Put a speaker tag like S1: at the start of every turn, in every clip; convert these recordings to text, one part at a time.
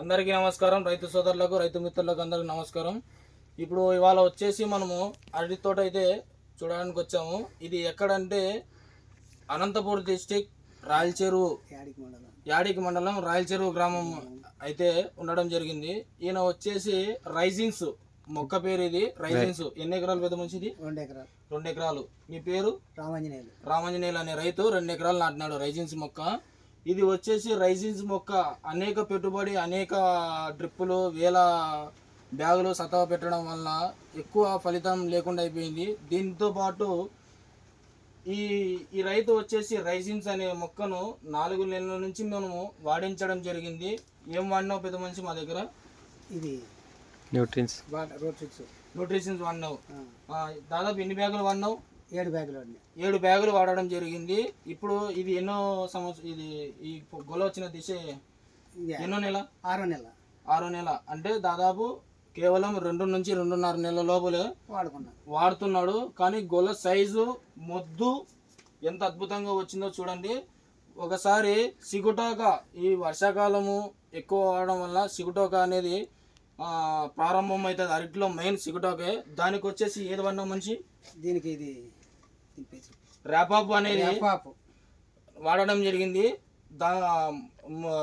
S1: అందరికీ నమస్కారం. రైతు సోదరులకు రైతు మిత్రులకు అందరికీ నమస్కారం. ఇప్పుడు ఇవాళ వచ్చేసి మనము అరటి తోట అయితే చూడడానికి వచ్చాము. ఇది ఎక్కడంటే అనంతపూర్ డిస్టిక్ రాయలచెరువు
S2: యాడికి మండలం.
S1: రాయలచెరువు గ్రామం అయితే ఉండడం జరిగింది. ఈయన వచ్చేసి రైజిన్స్ మొక్క పేరు ఇది. రైజిన్స్ ఎన్ని ఎకరాలు పెద్ద మంచిది
S2: రెండు ఎకరాలు.
S1: రెండు ఎకరాలు. మీ పేరు?
S2: రామాంజనేయులు.
S1: రామాంజనేయులు అనే రైతు రెండు ఎకరాలు నాటినాడు రైజిన్స్ మొక్క. ఇది వచ్చేసి రైజిన్స్ మొక్క. అనేక పెట్టుబడి అనేక డ్రిప్పులు వేల బ్యాగులు సతవ పెట్టడం వల్ల ఎక్కువ ఫలితం లేకుండా అయిపోయింది. దీంతో పాటు ఈ ఈ రైతు వచ్చేసి రైజిన్స్ అనే మొక్కను నాలుగు నెలల నుంచి మనము వాడించడం జరిగింది. ఏం వాడినావు పెద్ద మనిషి మా దగ్గర?
S2: ఇది
S3: న్యూట్రిన్స్
S1: న్యూట్రిషన్స్ వాడినావు. ఆ, దాదాపు ఎన్ని బ్యాగులు వాడినావు?
S2: ఏడు బ్యాగులు
S1: ఏడు బ్యాగులు వాడడం జరిగింది. ఇప్పుడు ఇది ఎన్నో సంవత్సరం ఇది ఈ గొల వచ్చిన దిశ ఎన్నో నెల?
S2: ఆరో నెల.
S1: ఆరో నెల. అంటే దాదాపు కేవలం రెండు నుంచి రెండున్నర నెలల లోపలే
S2: వాడుకున్నాను
S1: వాడుతున్నాడు. కానీ గొల సైజు మొద్దు ఎంత అద్భుతంగా వచ్చిందో చూడండి. ఒకసారి సిగుటోక ఈ వర్షాకాలము ఎక్కువ వాడడం వల్ల సిగుటోక అనేది ప్రారంభం అవుతుంది అరటిలో మెయిన్ సిగుటోకే. దానికి వచ్చేసి ఏది వాడినా మంచి
S2: దీనికి ఇది
S1: ర్యాపాప్ అనేది వాడడం జరిగింది. దా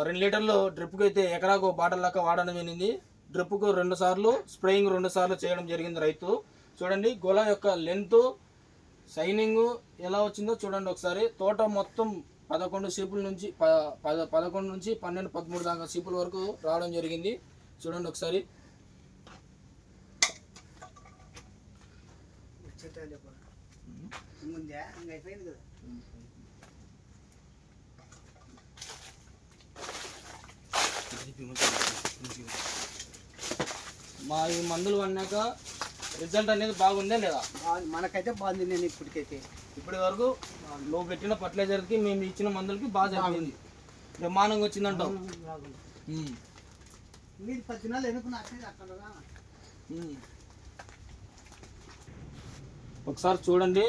S1: రెండు లీటర్లు డ్రిప్కి అయితే ఎకరాకు బాటల్ లెక్క వాడడం జరిగింది. డ్రిప్కు రెండు సార్లు స్ప్రేయింగ్ రెండు సార్లు చేయడం జరిగింది రైతు. చూడండి గొల యొక్క లెంత్ షైనింగ్ ఎలా వచ్చిందో చూడండి ఒకసారి. తోట మొత్తం పదకొండు సీపుల నుంచి పదకొండు నుంచి పన్నెండు పదమూడు దాకా సీపుల వరకు రావడం జరిగింది. చూడండి ఒకసారి. మా ఈ మందులు పడినాక రిజల్ట్ అనేది బాగుందే లేదా.
S2: మనకైతే బాగుంది నేను ఇప్పటికైతే.
S1: ఇప్పటి వరకు నువ్వు పెట్టిన ఫర్టిలైజర్కి మేము ఇచ్చిన మందులకి బాగా జరిగింది. బ్రహ్మాండంగా వచ్చిందంటావు.
S2: మీరు పది నెలలు ఎన్నుకున్న అక్కడ
S1: ఒకసారి చూడండి.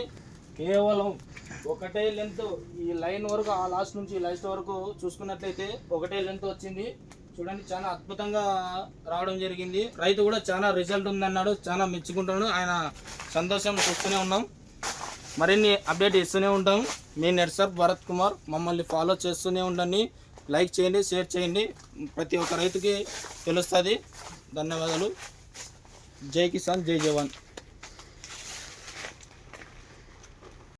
S1: కేవలం ఒకటే లెంత్ ఈ లైన్ వరకు ఆ లాస్ట్ నుంచి లాస్ట్ వరకు చూసుకున్నట్లయితే ఒకటే లెంత్ వచ్చింది. చూడండి చాలా అద్భుతంగా రావడం జరిగింది. రైతు కూడా చాలా రిజల్ట్ ఉందన్నాడు చాలా మెచ్చుకుంటున్నాడు. ఆయన సంతోషం చూస్తూనే ఉన్నాం. మరిన్ని అప్డేట్ ఇస్తూనే ఉంటాం. మీ నెట్సర్ భరత్ కుమార్. మమ్మల్ని ఫాలో చేస్తూనే ఉండండి. లైక్ చేయండి షేర్ చేయండి. ప్రతి ఒక్క రైతుకి తెలుస్తుంది. ధన్యవాదాలు. జై కిసాన్ జై జవాన్.